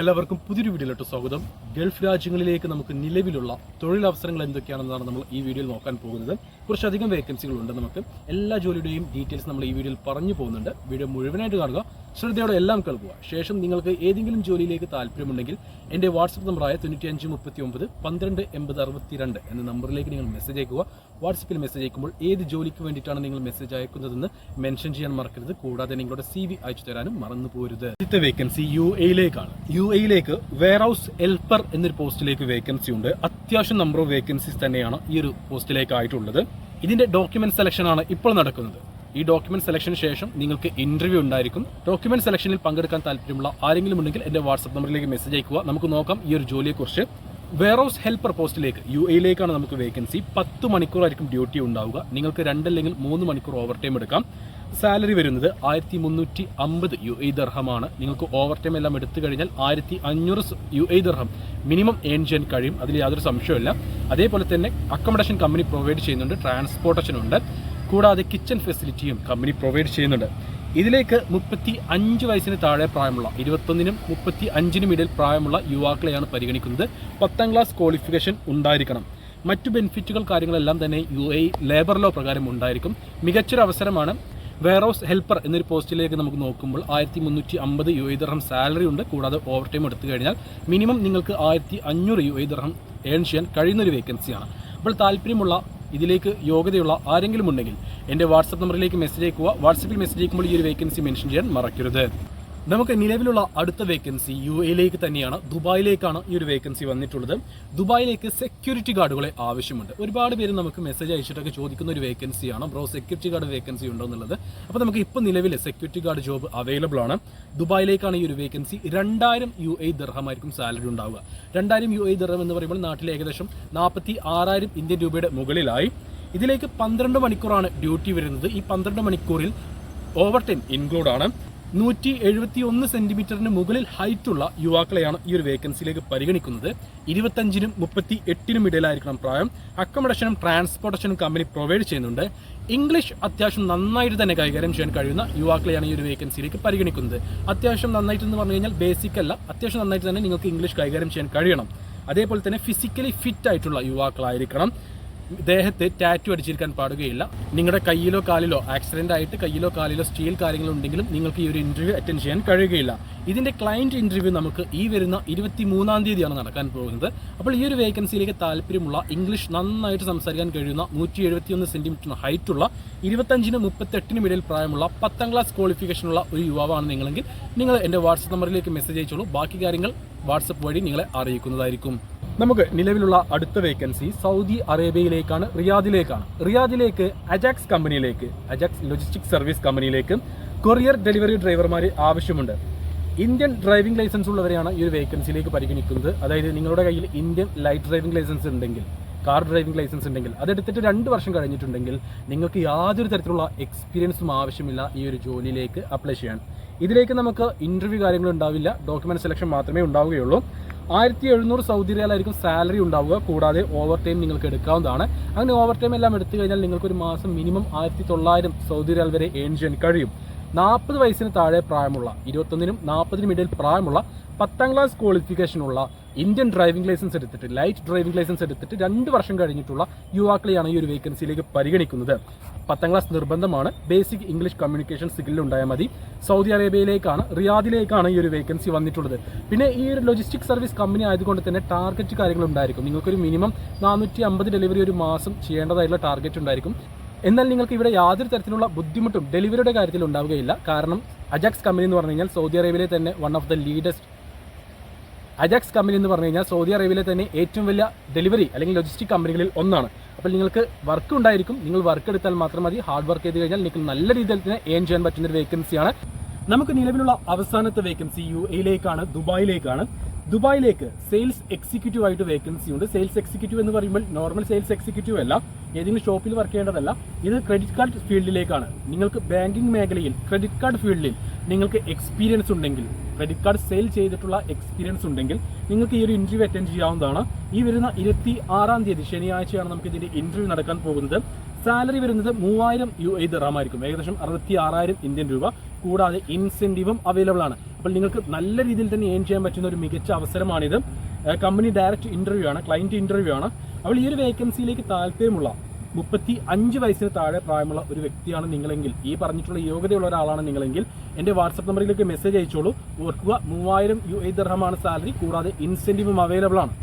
എല്ലാവർക്കും പുതിയൊരു വീഡിയോയിലോട്ട് സ്വാഗതം. ഗൾഫ് രാജ്യങ്ങളിലേക്ക് നമുക്ക് നിലവിലുള്ള തൊഴിലവസരങ്ങൾ എന്തൊക്കെയാണെന്നാണ് നമ്മൾ ഈ വീഡിയോയിൽ നോക്കാൻ പോകുന്നത്. കുറച്ചധികം വേക്കൻസികളുണ്ട് നമുക്ക്. എല്ലാ ജോലിയുടെയും ഡീറ്റെയിൽസ് നമ്മൾ ഈ വീഡിയോയിൽ പറഞ്ഞു പോകുന്നുണ്ട്. വീഡിയോ മുഴുവനായിട്ട് കാണുക. ശ്രദ്ധയോടെ എല്ലാം കേൾക്കുക. ശേഷം നിങ്ങൾക്ക് ഏതെങ്കിലും ജോലിയിലേക്ക് താല്പര്യമുണ്ടെങ്കിൽ എന്റെ വാട്സപ്പ് നമ്പറായ തൊണ്ണൂറ്റി അഞ്ച് മുപ്പത്തി ഒമ്പത് പന്ത്രണ്ട് എൺപത് അറുപത്തിരണ്ട് എന്ന നമ്പറിലേക്ക് നിങ്ങൾ മെസ്സേജ് അയക്കുക. വാട്സപ്പിൽ മെസ്സേജ് അയക്കുമ്പോൾ ഏത് ജോലിക്ക് വേണ്ടിയിട്ടാണ് നിങ്ങൾ മെസ്സേജ് അയക്കുന്നതെന്ന് മെൻഷൻ ചെയ്യാൻ മറക്കരുത്. കൂടാതെ നിങ്ങളുടെ സി വി അയച്ചു തരാനും മറന്നു പോരുത്. ആദ്യത്തെ വേക്കൻസി യു എയിലേക്കാണ് യു എയിലേക്ക് വെയർ ഹൗസ് ഹെൽപ്പർ എന്നൊരു പോസ്റ്റിലേക്ക് വേക്കൻസി ഉണ്ട്. അത്യാവശ്യം നമ്പർ ഓഫ് വേക്കൻസീസ് തന്നെയാണ് ഈ ഒരു പോസ്റ്റിലേക്ക് ആയിട്ടുള്ളത് ഇതിന്റെ ഡോക്യുമെന്റ് സെലക്ഷനാണ് ഇപ്പോൾ നടക്കുന്നത്. ഈ ഡോക്യുമെന്റ് സെലക്ഷന് ശേഷം നിങ്ങൾക്ക് ഇന്റർവ്യൂ ഉണ്ടായിരിക്കും. ഡോക്യുമെന്റ് സെലക്ഷനിൽ പങ്കെടുക്കാൻ താല്പര്യമുള്ള ആരെങ്കിലും ഉണ്ടെങ്കിൽ എന്റെ വാട്സ്ആപ്പ് നമ്പറിലേക്ക് മെസ്സേജ് അയക്കുക. നമുക്ക് നോക്കാം ഈ ഒരു ജോലിയെക്കുറിച്ച്. വെയർ ഹൗസ് ഹെൽപ്പർ പോസ്റ്റിലേക്ക് യു എയിലേക്കാണ് നമുക്ക് വേക്കൻസി പത്ത് മണിക്കൂറായിരിക്കും ഡ്യൂട്ടി ഉണ്ടാവുക. നിങ്ങൾക്ക് രണ്ടല്ലെങ്കിൽ മൂന്ന് മണിക്കൂർ ഓവർ ടൈം എടുക്കാം. സാലറി വരുന്നത് ആയിരത്തി മുന്നൂറ്റി അമ്പത് യു എ ദർഹമാണ്. നിങ്ങൾക്ക് ഓവർ ടൈം എല്ലാം എടുത്തു കഴിഞ്ഞാൽ ആയിരത്തി അഞ്ഞൂറ് യു എ ദർഹം. മിനിമം ഏൺ ചെയ്യാൻ കഴിയും. അതിൽ യാതൊരു സംശയമില്ല അതേപോലെ തന്നെ അക്കോമഡേഷൻ കമ്പനി പ്രൊവൈഡ് ചെയ്യുന്നുണ്ട്. ട്രാൻസ്പോർട്ടേഷൻ ഉണ്ട്. കൂടാതെ കിച്ചൺ ഫെസിലിറ്റിയും കമ്പനി പ്രൊവൈഡ് ചെയ്യുന്നുണ്ട്. ഇതിലേക്ക് മുപ്പത്തി അഞ്ച് വയസ്സിന് താഴെ പ്രായമുള്ള ഇരുപത്തൊന്നിനും മുപ്പത്തി അഞ്ചിനും ഇടയിൽ പ്രായമുള്ള യുവാക്കളെയാണ് പരിഗണിക്കുന്നത്. പത്താം ക്ലാസ് ക്വാളിഫിക്കേഷൻ ഉണ്ടായിരിക്കണം. മറ്റു ബെനിഫിറ്റുകൾ കാര്യങ്ങളെല്ലാം തന്നെ യു എ ലേബർ ലോ പ്രകാരം ഉണ്ടായിരിക്കും. മികച്ചൊരു അവസരമാണ്. വെയർഹൗസ് ഹെൽപ്പർ എന്നൊരു പോസ്റ്റിലേക്ക് നമുക്ക് നോക്കുമ്പോൾ ആയിരത്തി മുന്നൂറ്റി അമ്പത് യു എ ദർഹം സാലറി ഉണ്ട്. കൂടാതെ ഓവർ ടൈം എടുത്തു കഴിഞ്ഞാൽ മിനിമം നിങ്ങൾക്ക് ആയിരത്തി അഞ്ഞൂറ് യു എ ദർഹം ഏൺ ചെയ്യാൻ കഴിയുന്നൊരു വേക്കൻസിയാണ് അപ്പോൾ താല്പര്യമുള്ള ഇതിലേക്ക് യോഗ്യതയുള്ള ആരെങ്കിലും ഉണ്ടെങ്കിൽ എന്റെ വാട്സപ്പ് നമ്പറിലേക്ക് മെസ്സേജ് അയക്കുക. വാട്സപ്പിൽ മെസ്സേജ് അയക്കുമ്പോൾ ഈ ഒരു വേക്കൻസി മെൻഷൻ ചെയ്യാൻ മറക്കരുത്. നമുക്ക് നിലവിലുള്ള അടുത്ത വേക്കൻസി യു എയിലേക്ക് തന്നെയാണ്. ദുബായിലേക്കാണ് ഈ ഒരു വേക്കൻസി വന്നിട്ടുള്ളത്. ദുബായിലേക്ക് സെക്യൂരിറ്റി ഗാർഡുകളെ ആവശ്യമുണ്ട്. ഒരുപാട് പേര് നമുക്ക് മെസ്സേജ് അയച്ചിട്ടൊക്കെ ചോദിക്കുന്ന ഒരു വേക്കൻസിയാണ് ബ്രോ സെക്യൂരിറ്റി ഗാർഡ് വേക്കൻസി ഉണ്ടോ എന്നുള്ളത്. അപ്പോൾ നമുക്ക് ഇപ്പോൾ നിലവിൽ സെക്യൂരിറ്റി ഗാർഡ് ജോബ് അവൈലബിൾ ആണ്. ദുബായിലേക്കാണ് ഈ ഒരു വേക്കൻസി രണ്ടായിരം യു എ ദർഹമായിരിക്കും സാലറി ഉണ്ടാവുക. രണ്ടായിരം യു എ ദർഹം എന്ന് പറയുമ്പോൾ നാട്ടിൽ ഏകദേശം നാൽപ്പത്തി ആറായിരം ഇന്ത്യൻ രൂപയുടെ മുകളിലായി. ഇതിലേക്ക് പന്ത്രണ്ട് മണിക്കൂറാണ് ഡ്യൂട്ടി വരുന്നത്. ഈ പന്ത്രണ്ട് മണിക്കൂറിൽ ഓവർ ടൈം ഇൻക്ലൂഡ് ആണ്. നൂറ്റി എഴുപത്തി ഒന്ന് സെന്റിമീറ്ററിന് മുകളിൽ ഹൈറ്റുള്ള യുവാക്കളെയാണ് ഈ ഒരു വേക്കൻസിയിലേക്ക് പരിഗണിക്കുന്നത്. ഇരുപത്തഞ്ചിനും മുപ്പത്തി എട്ടിനും ഇടയിലായിരിക്കണം പ്രായം. അക്കോമഡേഷനും ട്രാൻസ്പോർട്ടേഷനും കമ്പനി പ്രൊവൈഡ് ചെയ്യുന്നുണ്ട്. ഇംഗ്ലീഷ് അത്യാവശ്യം നന്നായിട്ട് തന്നെ കൈകാര്യം ചെയ്യാൻ കഴിയുന്ന യുവാക്കളെയാണ് ഈ ഒരു വേക്കൻസിയിലേക്ക് പരിഗണിക്കുന്നത്. അത്യാവശ്യം നന്നായിട്ട് എന്ന് പറഞ്ഞു കഴിഞ്ഞാൽ ബേസിക് അല്ല. അത്യാവശ്യം നന്നായിട്ട് തന്നെ നിങ്ങൾക്ക് ഇംഗ്ലീഷ് കൈകാര്യം ചെയ്യാൻ കഴിയണം. അതേപോലെ തന്നെ ഫിസിക്കലി ഫിറ്റ് ആയിട്ടുള്ള യുവാക്കളായിരിക്കണം. ദേഹത്ത് ടാറ്റു അടിച്ചിരിക്കാൻ പാടുകയില്ല. നിങ്ങളുടെ കയ്യിലോ കാലിലോ ആക്സിഡന്റ് ആയിട്ട് കയ്യിലോ കാലിലോ സ്റ്റീൽ കാര്യങ്ങൾ ഉണ്ടെങ്കിലും നിങ്ങൾക്ക് ഈ ഒരു ഇന്റർവ്യൂ അറ്റൻഡ് ചെയ്യാൻ കഴിയുകയില്ല. ഇതിന്റെ ക്ലയന്റ് ഇന്റർവ്യൂ നമുക്ക് ഈ വരുന്ന ഇരുപത്തി മൂന്നാം തീയതിയാണ് നടക്കാൻ പോകുന്നത്. അപ്പോൾ ഈ ഒരു വേക്കൻസിയിലേക്ക് താല്പര്യമുള്ള ഇംഗ്ലീഷ് നന്നായിട്ട് സംസാരിക്കാൻ കഴിയുന്ന നൂറ്റി എഴുപത്തിയൊന്ന് സെന്റിമീറ്റർ ഹൈറ്റുള്ള ഇരുപത്തഞ്ചിനും മുപ്പത്തെട്ടിനും ഇടയിൽ പ്രായമുള്ള പത്താം ക്ലാസ് ക്വാളിഫിക്കേഷനുള്ള ഒരു യുവാവാണ് നിങ്ങളെങ്കിൽ നിങ്ങൾ എന്റെ വാട്സപ്പ് നമ്പറിലേക്ക് മെസ്സേജ് അയച്ചോളൂ. ബാക്കി കാര്യങ്ങൾ വാട്സപ്പ് വഴി നിങ്ങളെ അറിയിക്കുന്നതായിരിക്കും. നമുക്ക് നിലവിലുള്ള അടുത്ത വേക്കൻസി സൗദി അറേബ്യയിലേക്കാണ് റിയാദിലേക്കാണ്. റിയാദിലേക്ക് അജാക്സ് കമ്പനിയിലേക്ക് അജാക്സ് ലോജിസ്റ്റിക് സർവീസ് കമ്പനിയിലേക്ക് കൊറിയർ ഡെലിവറി ഡ്രൈവർമാർ ആവശ്യമുണ്ട്. ഇന്ത്യൻ ഡ്രൈവിംഗ് ലൈസൻസ് ഉള്ളവരെയാണ് ഈ ഒരു വേക്കൻസിയിലേക്ക് പരിഗണിക്കുന്നത്. അതായത് നിങ്ങളുടെ കയ്യിൽ ഇന്ത്യൻ ലൈറ്റ് ഡ്രൈവിംഗ് ലൈസൻസ് ഉണ്ടെങ്കിൽ കാർ ഡ്രൈവിംഗ് ലൈസൻസ് ഉണ്ടെങ്കിൽ അതെടുത്തിട്ട് രണ്ട് വർഷം കഴിഞ്ഞിട്ടുണ്ടെങ്കിൽ നിങ്ങൾക്ക് യാതൊരു തരത്തിലുള്ള എക്സ്പീരിയൻസും ആവശ്യമില്ല ഈ ഒരു ജോലിയിലേക്ക് അപ്ലൈ ചെയ്യാൻ. ഇതിലേക്ക് നമുക്ക് ഇന്റർവ്യൂ കാര്യങ്ങൾ ഉണ്ടാവില്ല. ഡോക്യുമെന്റ് സെലക്ഷൻ മാത്രമേ ഉണ്ടാവുകയുള്ളൂ. ആയിരത്തി എഴുന്നൂറ് സൗദി റിയാലായിരിക്കും സാലറി ഉണ്ടാവുക. കൂടാതെ ഓവർ ടൈം നിങ്ങൾക്ക് എടുക്കാവുന്നതാണ്. അങ്ങനെ ഓവർ ടൈം എല്ലാം എടുത്തു കഴിഞ്ഞാൽ നിങ്ങൾക്ക് ഒരു മാസം മിനിമം ആയിരത്തി തൊള്ളായിരം സൗദി റിയാൽ വരെ ഏൺ ചെയ്യാൻ കഴിയും. നാൽപ്പത് വയസ്സിന് താഴെ പ്രായമുള്ള ഇരുപത്തൊന്നിനും നാൽപ്പതിനും ഇടയിൽ പ്രായമുള്ള പത്താം ക്ലാസ് ക്വാളിഫിക്കേഷനുള്ള ഇന്ത്യൻ ഡ്രൈവിംഗ് ലൈസൻസ് എടുത്തിട്ട് ലൈറ്റ് ഡ്രൈവിംഗ് ലൈസൻസ് എടുത്തിട്ട് രണ്ട് വർഷം കഴിഞ്ഞിട്ടുള്ള യുവാക്കളെയാണ് ഈ ഒരു വേക്കൻസിയിലേക്ക് പരിഗണിക്കുന്നത്. പത്താം ക്ലാസ് നിർബന്ധമാണ്. ബേസിക് ഇംഗ്ലീഷ് കമ്മ്യൂണിക്കേഷൻ സ്കില്ല് ഉണ്ടായാൽ മതി. സൗദി അറേബ്യയിലേക്കാണ് റിയാദിലേക്കാണ് ഈ ഒരു വേക്കൻസി വന്നിട്ടുള്ളത്. പിന്നെ ഈ ഒരു ലോജിസ്റ്റിക് സർവീസ് കമ്പനി ആയതുകൊണ്ട് തന്നെ ടാർഗറ്റ് കാര്യങ്ങൾ ഉണ്ടായിരിക്കും. നിങ്ങൾക്കൊരു മിനിമം നാനൂറ്റി അമ്പത് ഡെലിവറി ഒരു മാസം ചെയ്യേണ്ടതായിട്ടുള്ള ടാർഗറ്റ് ഉണ്ടായിരിക്കും. എന്നാൽ നിങ്ങൾക്ക് ഇവിടെ യാതൊരു തരത്തിലുള്ള ബുദ്ധിമുട്ടും ഡെലിവറിയുടെ കാര്യത്തിൽ ഉണ്ടാവുകയില്ല. കാരണം അജാക്സ് കമ്പനി എന്ന് പറഞ്ഞു കഴിഞ്ഞാൽ സൗദി അറേബ്യയിലെ തന്നെ one of the leadest Ajax company എന്ന് പറഞ്ഞു കഴിഞ്ഞാൽ സൗദി അറേബ്യയിലെ തന്നെ ഏറ്റവും വലിയ ഡെലിവറി അല്ലെങ്കിൽ ലോജിസ്റ്റിക് കമ്പനികളിൽ ഒന്നാണ്. അപ്പോൾ നിങ്ങൾക്ക് വർക്ക് ഉണ്ടായിരിക്കും. നിങ്ങൾ വർക്ക് എടുത്താൽ മാത്രം മതി. ഹാർഡ് വർക്ക് ചെയ്ത് കഴിഞ്ഞാൽ നിങ്ങൾക്ക് നല്ല രീതിയിൽ തന്നെ ഏൺ ചെയ്യാൻ പറ്റുന്ന ഒരു വേക്കൻസിയാണ് നമുക്ക് നിലവിലുള്ള അവസാനത്തെ വേക്കൻസി യു എയിലേക്കാണ് ദുബായിലേക്കാണ്. ദുബായിലേക്ക് സെയിൽസ് എക്സിക്യൂട്ടീവ് ആയിട്ട് വേക്കൻസി ഉണ്ട്. സെയിൽസ് എക്സിക്യൂട്ടീവ് എന്ന് പറയുമ്പോൾ നോർമൽ സെയിൽസ് എക്സിക്യൂട്ടീവ് അല്ല. ഏതെങ്കിലും ഷോപ്പിൽ വർക്ക് ചെയ്യേണ്ടതല്ല. ഇത് ക്രെഡിറ്റ് കാർഡ് ഫീൽഡിലേക്കാണ് നിങ്ങൾക്ക് ബാങ്കിങ് മേഖലയിൽ ക്രെഡിറ്റ് കാർഡ് ഫീൽഡിൽ നിങ്ങൾക്ക് എക്സ്പീരിയൻസ് ഉണ്ടെങ്കിൽ ക്രെഡിറ്റ് കാർഡ് സെയിൽ ചെയ്തിട്ടുള്ള എക്സ്പീരിയൻസ് ഉണ്ടെങ്കിൽ നിങ്ങൾക്ക് ഈ ഒരു ഇന്റർവ്യൂ അറ്റൻഡ് ചെയ്യാവുന്നതാണ്. ഈ വരുന്ന ഇരുപത്തി ആറാം തീയതി ശനിയാഴ്ചയാണ് നമുക്ക് ഇതിന്റെ ഇന്റർവ്യൂ നടക്കാൻ പോകുന്നത്. സാലറി വരുന്നത് മൂവായിരം യു എ ദറാമായിരിക്കും ഏകദേശം അറുപത്തി ആറായിരം ഇന്ത്യൻ രൂപ. കൂടാതെ ഇൻസെന്റീവും അവൈലബിൾ ആണ്. അപ്പോൾ നിങ്ങൾക്ക് നല്ല രീതിയിൽ തന്നെ ഏൺ ചെയ്യാൻ പറ്റുന്ന ഒരു മികച്ച അവസരമാണിത്. കമ്പനി ഡയറക്റ്റ് ഇന്റർവ്യൂ ആണ് ക്ലയന്റ് ഇന്റർവ്യൂ ആണ്. അപ്പോൾ ഈ ഒരു വേക്കൻസിയിലേക്ക് താല്പര്യമുള്ള മുപ്പത്തി അഞ്ച് വയസ്സിന് താഴെ പ്രായമുള്ള ഒരു വ്യക്തിയാണ് നിങ്ങളെങ്കിൽ ഈ പറഞ്ഞിട്ടുള്ള യോഗ്യതയുള്ള ഒരാളാണ് നിങ്ങളെങ്കിൽ എന്റെ വാട്സപ്പ് നമ്പറിലേക്ക് മെസ്സേജ് അയച്ചോളൂ. ഓർക്കുക മൂവായിരം യു എ ദർഹമാണ് സാലറി കൂടാതെ ഇൻസെന്റീവും അവൈലബിൾ ആണ്.